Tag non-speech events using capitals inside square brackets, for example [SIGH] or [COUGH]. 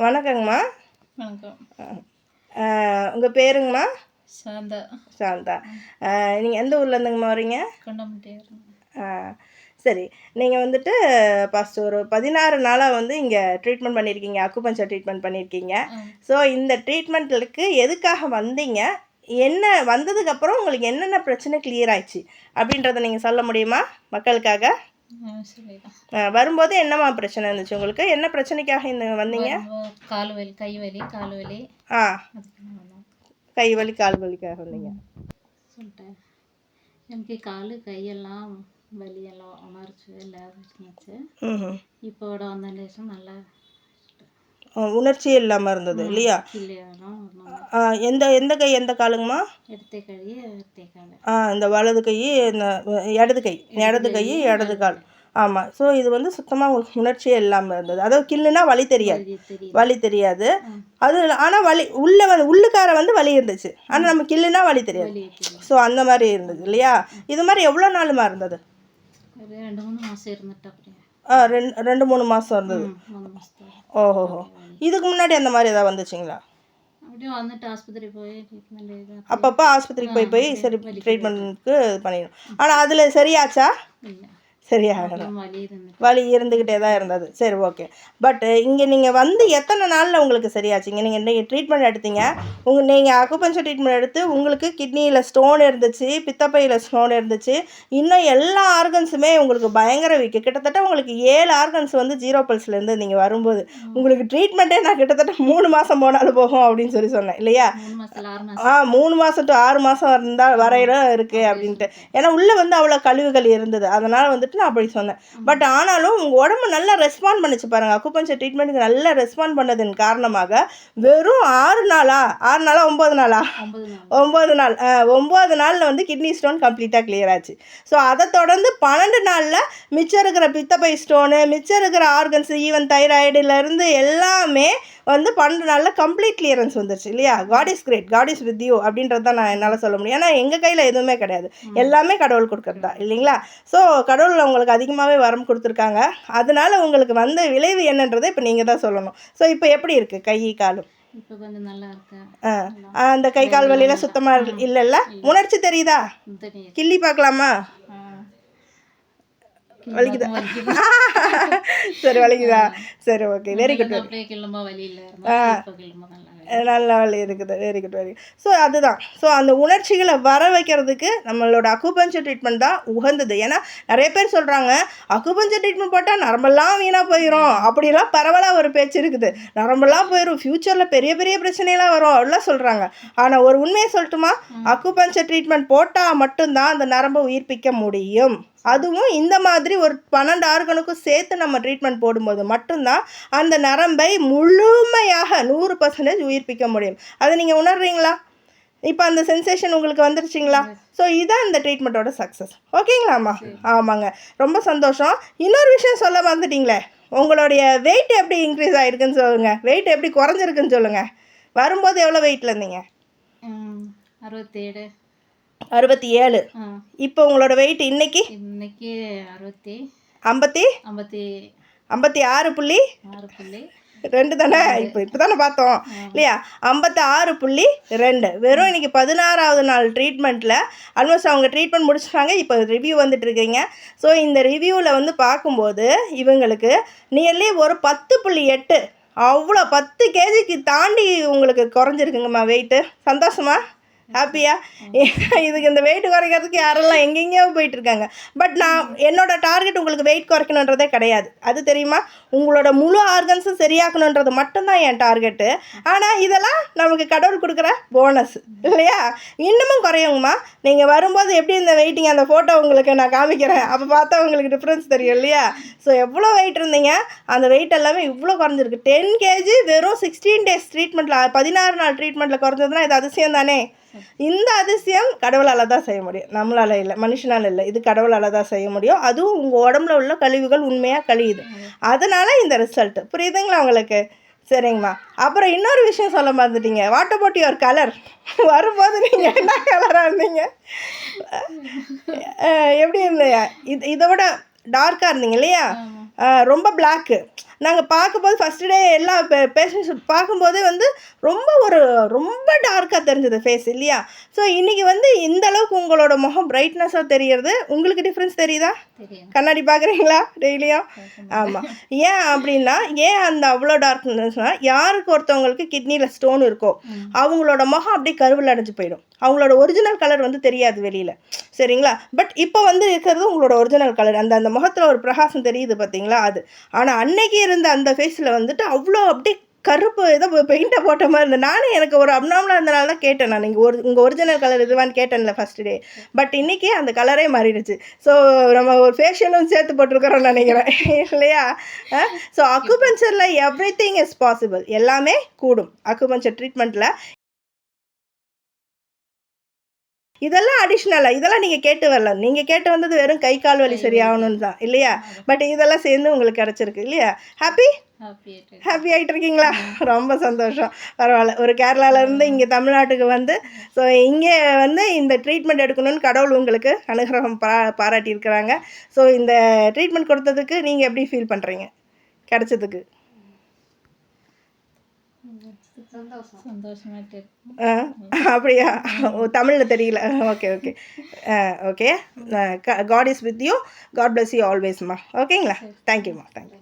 வணக்கங்கம்மா. வணக்கம். உங்கள் பேருங்கம்மா? சாந்தா. சாந்தா. நீங்கள் எந்த ஊர்லேருந்துங்கம்மா வரீங்க? சரி. நீங்கள் வந்துட்டு ஃபஸ்ட் ஒரு பதினாறு நாளாக வந்து இங்கே ட்ரீட்மெண்ட் பண்ணியிருக்கீங்க அக்குபஞ்சர் ட்ரீட்மெண்ட் பண்ணியிருக்கீங்க ஸோ இந்த ட்ரீட்மெண்ட்டுக்கு எதுக்காக வந்தீங்க? என்ன வந்ததுக்கப்புறம் உங்களுக்கு என்னென்ன பிரச்சனை கிளியர் ஆயிடுச்சு? அப்படின்றத நீங்கள் சொல்ல முடியுமா மக்களுக்காக? வரும்போது என்னம்மா பிரச்சனை இருந்துச்சு உங்களுக்கு? என்ன பிரச்சனைக்காக இந்த வந்தீங்க? கால் வலி கை வலி கால் வலி ஆ. கை வலி கால் வலிக்காக வந்தீங்க. சொல்லிட்டேன். எனக்கு கால் கையெல்லாம் வலியெல்லாம் உணர்ச்சி இல்லாத இருந்துச்சு இப்போட வந்த லேசம் நல்லா உணர்ச்சியே இல்லாமல் இருந்தது இல்லையா? எந்த எந்த கை எந்த காலுங்கம்மா? ஆ இந்த வலது கை இந்த இடது கை இடது கை இடது கால். ஆமாம் ஸோ இது வந்து சுத்தமாக உங்களுக்கு உணர்ச்சியே இல்லாமல் இருந்தது. அதாவது கில்லுனா வலி தெரியாது. வலி தெரியுது. அது ஆனால் வலி உள்ள வந்து உள்ளுக்கார வந்து வலி இருந்துச்சு. ஆனால் நம்ம கில்லுனா வலி தெரியாது. ஸோ அந்த மாதிரி இருந்தது இல்லையா? இது மாதிரி எவ்வளோ நாளுமா இருந்தது? ரெண்டு மூணு மாதம் இருந்துட்டு ரெண்டு ரெண்டு மூணு மாதம் இருந்தது. ஓஹோஹோ. இதுக்கு முன்னாடி அந்த மாதிரி ஏதாவது வந்துச்சுங்களா? அப்படியே வந்துட்டு ஆஸ்பத்திரி போய் ட்ரீட்மெண்ட் இது அப்பப்போ ஆஸ்பத்திரிக்கு போய் போய் சரி ட்ரீட்மெண்ட்டுக்கு பண்ணிடணும். ஆனால் அதில் சரியாச்சா? இல்லை. சரியாகணும். வலி இருந்துக்கிட்டே தான் இருந்தது. சரி ஓகே. பட் இங்கே நீங்கள் வந்து எத்தனை நாளில் உங்களுக்கு சரியாச்சுங்க நீங்கள் நீங்கள் ட்ரீட்மெண்ட் எடுத்தீங்க? உங்கள் நீங்கள் அக்குபஞ்சர் ட்ரீட்மெண்ட் எடுத்து உங்களுக்கு கிட்னியில் ஸ்டோன் இருந்துச்சு பித்தப்பையில் ஸ்டோன் இருந்துச்சு. இன்னும் எல்லா ஆர்கன்ஸுமே உங்களுக்கு பயங்கர வீக்கு கிட்டத்தட்ட உங்களுக்கு ஏழு ஆர்கன்ஸ் வந்து ஜீரோ பல்ஸ்லேருந்து நீங்கள் வரும்போது உங்களுக்கு ட்ரீட்மெண்ட்டே நான் கிட்டத்தட்ட மூணு மாதம் போனாலும் போகும் அப்படின்னு சொல்லி சொன்னேன் இல்லையா? ஆ மூணு மாதம் டு ஆறு மாதம் இருந்தால் வரையில இருக்குது அப்படின்ட்டு. ஏன்னா உள்ளே வந்து அவ்வளோ கழிவுகள் இருந்தது. அதனால் வந்துட்டு நான் அப்படி சொன்னேன். பட் ஆனாலும் உங்கள் உடம்பு நல்லா ரெஸ்பாண்ட் பண்ணுச்சு பாருங்கள் அக்குபஞ்சர் ட்ரீட்மெண்ட்டுக்கு நல்லா ரெஸ்பாண்ட் பண்ணதன் காரணமாக வெறும் ஆறு நாளா? ஆறு நாளா ஒம்பது நாளா? ஒம்பது நாள். ஒம்பது நாளில் வந்து கிட்னி ஸ்டோன் கம்ப்ளீட்டாக கிளியர் ஆச்சு. ஸோ அதை தொடர்ந்து பன்னெண்டு நாளில் மிச்சம் இருக்கிற பித்தப்பை ஸ்டோனு மிச்சம் இருக்கிற ஆர்கன்ஸ் ஈவன் தைராய்டுலேருந்து எல்லாமே வந்து பன்னெண்டு நாளில் கம்ப்ளீட் கிளியரன்ஸ் வந்துருச்சு இல்லையா? God is great God is with you அப்படின்றது தான் நான் என்னால் சொல்ல முடியும். ஏன்னா எங்கள் கையில் எதுவுமே கிடையாது. எல்லாமே கடவுள் கொடுக்கறது தான் இல்லைங்களா? ஸோ கடவுள் உங்களுக்கு அதிகமாகவே வரம் கொடுத்துருக்காங்க. அதனால உங்களுக்கு வந்த விளைவு என்னன்றதை இப்போ நீங்கள் தான் சொல்லணும். ஸோ இப்போ எப்படி இருக்குது கை காலும்? அந்த கை கால் வலியெல்லாம் சுத்தமாக இல்லைல்ல உணர்ச்சி தெரியுதா? கிள்ளி பார்க்கலாமா. வலிக்குதா? [LAUGHS] சரி வலிக்குதா? சரி ஓகே வெரி குட் நல்லா வலி. இருக்குது. வெரி குட் வெரி ஸோ அதுதான். ஸோ அந்த உணர்ச்சிகளை வர வைக்கிறதுக்கு நம்மளோட அக்குபஞ்சர் ட்ரீட்மெண்ட் தான் உகந்தது. ஏன்னா நிறைய பேர் சொல்கிறாங்க அக்குபஞ்சர் ட்ரீட்மெண்ட் போட்டால் நரம்பெல்லாம் வீணாக போயிடும் அப்படிலாம் பரவலாக ஒரு பேச்சு இருக்குது. நரம்பெல்லாம் போயிடும் ஃப்யூச்சரில் பெரிய பெரிய பிரச்சனையெல்லாம் வரும். அப்படிலாம் சொல்கிறாங்க ஆனால் ஒரு உண்மையை சொல்லட்டுமா? அக்குபஞ்சர் ட்ரீட்மெண்ட் போட்டால் மட்டும்தான் அந்த நரம்பை உயிர்ப்பிக்க முடியும். அதுவும் இந்த மாதிரி ஒரு பன்னெண்டு ஆர்கனுக்கும் சேர்த்து நம்ம ட்ரீட்மெண்ட் போடும்போது மட்டும்தான் அந்த நரம்பை முழுமையாக நூறு பர்சன்டேஜ் உயிர்ப்பிக்க முடியும். அதை நீங்கள் உணர்றீங்களா? இப்போ அந்த சென்சேஷன் உங்களுக்கு வந்துருச்சுங்களா? ஸோ இதான் இந்த ட்ரீட்மெண்ட்டோட சக்ஸஸ் ஓகேங்களாம்மா? ஆமாங்க. ரொம்ப சந்தோஷம். இன்னொரு விஷயம் சொல்ல வந்துட்டீங்களே உங்களுடைய வெயிட் எப்படி இன்க்ரீஸ் ஆகிருக்குன்னு சொல்லுங்கள் வெயிட் எப்படி குறைஞ்சிருக்குன்னு சொல்லுங்கள் வரும்போது எவ்வளோ வெயிட்டில் இருந்தீங்க? ம், அறுபத்தேழு. அறுபத்தி ஏழு இப்போ உங்களோட வெயிட் இன்னைக்கு இன்னைக்கு அறுபத்தி ஐம்பத்தி? ஐம்பத்தி ஐம்பத்தி ஆறு புள்ளி? ஆறு புள்ளி. ரெண்டு தானே? இப்போ இப்போ தானே பார்த்தோம். இல்லையா? ஐம்பத்தி ஆறு புள்ளி ரெண்டு. வெறும் இன்னைக்கு பதினாறாவது நாள் ட்ரீட்மெண்ட்டில் ஆல்மோஸ்ட் அவங்க ட்ரீட்மெண்ட் முடிச்சிட்டாங்க. இப்போ ரிவ்யூ வந்துட்டு இருக்கீங்க. ஸோ இந்த ரிவ்யூவில் வந்து பார்க்கும்போது இவங்களுக்கு நியர்லி ஒரு பத்து புள்ளி எட்டு. அவ்வளோ பத்து கேஜிக்கு தாண்டி உங்களுக்கு குறைஞ்சிருக்குங்கம்மா வெயிட்டு சந்தோஷமா? ஹாப்பியா? இதுக்கு இந்த வெயிட் குறைக்கிறதுக்கு யாரெல்லாம் எங்கெங்கேயோ போயிட்டு இருக்காங்க பட் நான் என்னோட டார்கெட் உங்களுக்கு வெயிட் குறைக்கணுன்றதே கிடையாது. அது தெரியுமா? உங்களோட முழு ஆர்கன்ஸும் சரியாக்கணுன்றது மட்டும்தான் என் டார்கெட்டு ஆனால் இதெல்லாம் நமக்கு கடவுள் கொடுக்குற போனஸ் இல்லையா? இன்னமும் குறையுங்கம்மா. நீங்கள் வரும்போது எப்படி இந்த வெயிட்டிங் அந்த ஃபோட்டோ உங்களுக்கு நான் காமிக்கிறேன். அப்போ பார்த்தா உங்களுக்கு டிஃப்ரென்ஸ் தெரியும் இல்லையா? ஸோ எவ்வளோ வெயிட் இருந்தீங்க? அந்த வெயிட் எல்லாமே இவ்வளோ குறைஞ்சிருக்கு. டென் கேஜி வெறும் சிக்ஸ்டீன் டேஸ் ட்ரீட்மெண்ட்டில் பதினாறு நாள் ட்ரீட்மெண்ட்டில் குறைஞ்சதுன்னா இது அதிசயம் தானே இந்த அதிசயம் கடவுளால் தான் செய்ய முடியும். நம்மளால் இல்லை மனுஷனால் இல்லை. இது கடவுளால் தான் செய்ய முடியும். அதுவும் உங்கள் உடம்புல உள்ள கழிவுகள் உண்மையாக கழியுது. அதனால் இந்த ரிசல்ட் புரியுதுங்களா உங்களுக்கு? சரிங்கம்மா. அப்புறம் இன்னொரு விஷயம் சொல்ல மறந்துட்டீங்க. வாட் அபவுட் யுவர் கலர் வரும்போது நீங்கள் என்ன கலராக இருந்தீங்க? [LAUGHS] எப்படி இருந்தீங்க? இது இதை விட டார்க்காக இருந்தீங்க இல்லையா? ரொம்ப பிளாக்கு நாங்கள் பார்க்கும்போது ஃபஸ்ட் டே எல்லா பேஷண்ட்ஸ் பார்க்கும்போதே வந்து ரொம்ப ஒரு ரொம்ப டார்க்காக தெரிஞ்சது ஃபேஸ் இல்லையா? ஸோ இன்றைக்கி வந்து இந்த அளவுக்கு உங்களோட முகம் பிரைட்னஸாக தெரியறது? உங்களுக்கு டிஃப்ரென்ஸ் தெரியுதா? கண்ணாடி பார்க்குறீங்களா? டெய்லியும் ஆமாம் ஏன் அப்படின்னா ஏன் அந்த அவ்வளோ டார்க்னஸ்னால் யாருக்கு ஒருத்தவங்களுக்கு கிட்னியில் ஸ்டோன் இருக்கோ அவங்களோட முகம் அப்படியே கருவில் அடைஞ்சு போயிடும். அவங்களோட ஒரிஜினல் கலர் வந்து தெரியாது வெளியில். சரிங்களா? பட் இப்போ வந்து இருக்கிறது உங்களோட ஒரிஜினல் கலர் அந்த அந்த முகத்தில் ஒரு பிரகாசம் தெரியுது பார்த்தீங்களா அது? ஆனால் அன்னைக்கு இருந்த அந்த ஃபேஸில் வந்துட்டு அவ்வளோ அப்படியே கருப்பு ஏதோ பெயிண்டை போட்ட மாதிரி இருந்தது. நானே எனக்கு ஒரு அப்னாமலாக இருந்தனால தான் கேட்டேன் நான். நீங்கள் ஒரு உங்கள் ஒரிஜினல் கலர் இதுவான்னு கேட்டேன்ல ஃபஸ்ட் டே பட் இன்றைக்கி அந்த கலரே மாறிடுச்சு. ஸோ நம்ம ஒரு ஃபேஷியலும் சேர்த்து போட்டிருக்கிறோம்னு நினைக்கிறேன். [LAUGHS] இல்லையா? ஸோ அக்குபஞ்சரில் எவ்ரி திங் இஸ் பாசிபிள் எல்லாமே கூடும். அக்குபஞ்சர் ட்ரீட்மெண்ட்டில் இதெல்லாம் அடிஷ்னலாக இதெல்லாம் நீங்கள் கேட்டு வரல நீங்கள் கேட்டு வந்தது வெறும் கை கால் வலி சரியாகணும்னு தான் இல்லையா? பட் இதெல்லாம் சேர்ந்து உங்களுக்கு கிடச்சிருக்கு இல்லையா? ஹாப்பி ஹாப்பி ஆகிட்டு இருக்கீங்களா? ரொம்ப சந்தோஷம். பரவாயில்ல. ஒரு கேரளாலேருந்து இங்கே தமிழ்நாட்டுக்கு வந்து ஸோ இங்கே வந்து இந்த ட்ரீட்மெண்ட் எடுக்கணும்னு கடவுள் உங்களுக்கு அனுகிரகம் பா பாராட்டியிருக்கிறாங்க. ஸோ இந்த ட்ரீட்மெண்ட் கொடுத்ததுக்கு நீங்கள் எப்படி ஃபீல் பண்ணுறீங்க கிடச்சதுக்கு. அப்படியா? ஓ தமிழில் தெரியல. Okay okay. Okay. God is with you God bless you ஆல்வேஸ்மா ஓகேங்களா? தேங்க்யூம்மா தேங்க்யூ